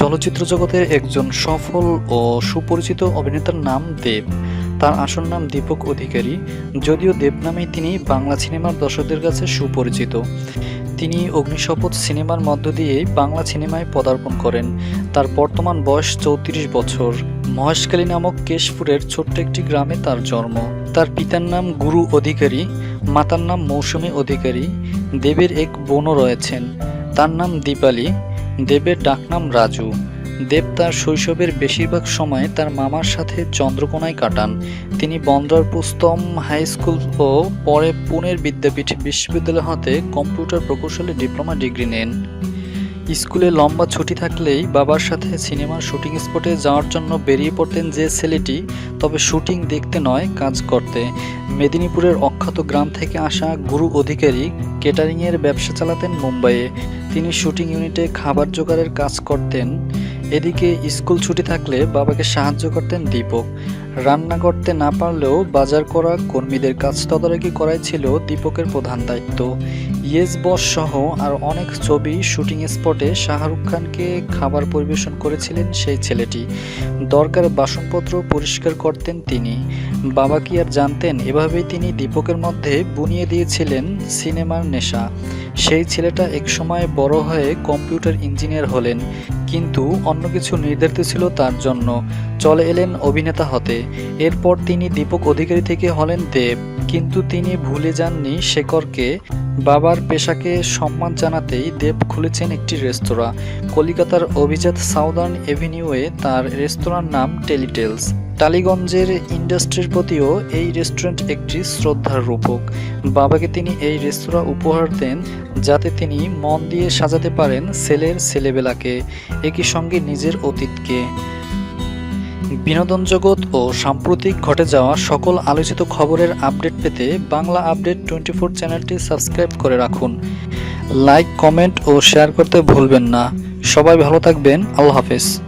চলচ্চিত্র জগতের একজন সফল ও সুপরিচিত অভিনেতার নাম দেব। তার আসল নাম দীপক অধিকারী, যদিও দেব নামেই তিনি বাংলা সিনেমার দর্শকদের কাছে সুপরিচিত। তিনি অগ্নিশপথ সিনেমার মধ্য দিয়ে বাংলা সিনেমায় পদার্পণ করেন। তার বর্তমান বয়স চৌত্রিশ বছর। মহেশকালী নামক কেশপুরের ছোট্ট একটি গ্রামে তার জন্ম। তার পিতার নাম গুরু অধিকারী, মাতার নাম মৌসুমী অধিকারী, দেবের এক বোনও রয়েছেন। তার নাম দীপালি, দেবের ডাকনাম রাজু। দেব তার শৈশবের বেশিরভাগ সময় তার মামার সাথে চন্দ্রকোনায় কাটান। তিনি বন্দর পুস্তম হাই স্কুল ও পরে পুনের বিদ্যাপীঠ বিশ্ববিদ্যালয় হতে কম্পিউটার প্রকৌশলে ডিপ্লোমা ডিগ্রি নেন। স্কুলে লম্বা ছুটি থাকলেই বাবার সাথে সিনেমার শুটিং স্পটে যাওয়ার জন্য বেরিয়ে পড়তেন যে ছেলেটি, তবে শুটিং দেখতে নয়, কাজ করতে। মেদিনীপুরের অখ্যাত গ্রাম থেকে আসা গুরু অধিকারী কেটারিংয়ের ব্যবসা চালাতেন মুম্বাইয়ে। তিনি শুটিং ইউনিটে খাবার জোগাড়ের কাজ করতেন। এদিকে স্কুল ছুটি থাকলে বাবাকে সাহায্য করতেন দীপক। রান্না করতে না পারলেও বাজার করা কর্মীদের কাজ তদারকি করাই ছিল দীপকের প্রধান দায়িত্ব। ইয়েস বস সহ আর অনেক ছবি শুটিং স্পটে শাহরুখ খানকে খাবার পরিবেশন করেছিলেন সেই ছেলেটি। দরকার বাসনপত্র পরিষ্কার করতেন তিনি। বাবা কি আর জানতেন? এভাবেই তিনি দীপকের মধ্যে বুনিয়ে দিয়েছিলেন সিনেমার নেশা। সেই ছেলেটা একসময় বড় হয়ে কম্পিউটার ইঞ্জিনিয়ার হলেন, কিন্তু অন্য কিছু নির্ধারিত ছিল তার জন্য। চলে এলেন অভিনেতা হতে। এরপর তিনি দীপক অধিকারী থেকে হলেন দেব। কিন্তু তিনি ভুলে যাননি শেখরকে। বাবার পেশাকে সম্মান জানাতেই দেব খুলেছেন একটি রেস্তোরাঁ। কলিকাতার অভিজাত সাউদার্ন এভিনিউয়ে তার রেস্তোরাঁর নাম টেলিটেলস। টালিগঞ্জের ইন্ডাস্ট্রির প্রতিও এই রেস্টুরেন্ট একটি শ্রদ্ধার রূপক। বাবাকে তিনি এই রেস্তোরাঁ উপহার দেন যাতে তিনি মন দিয়ে সাজাতে পারেন ছেলের ছেলেবেলাকে। একই সঙ্গে নিজের অতীতকে। বিনোদন জগৎ ও সাম্প্রতিক ঘটে যাওয়া সকল আলোচিত খবরের আপডেট পেতে বাংলা আপডেট টোয়েন্টি ফোর চ্যানেলটি সাবস্ক্রাইব করে রাখুন। লাইক, কমেন্ট ও শেয়ার করতে ভুলবেন না। সবাই ভালো থাকবেন। আল্লাহ হাফেজ।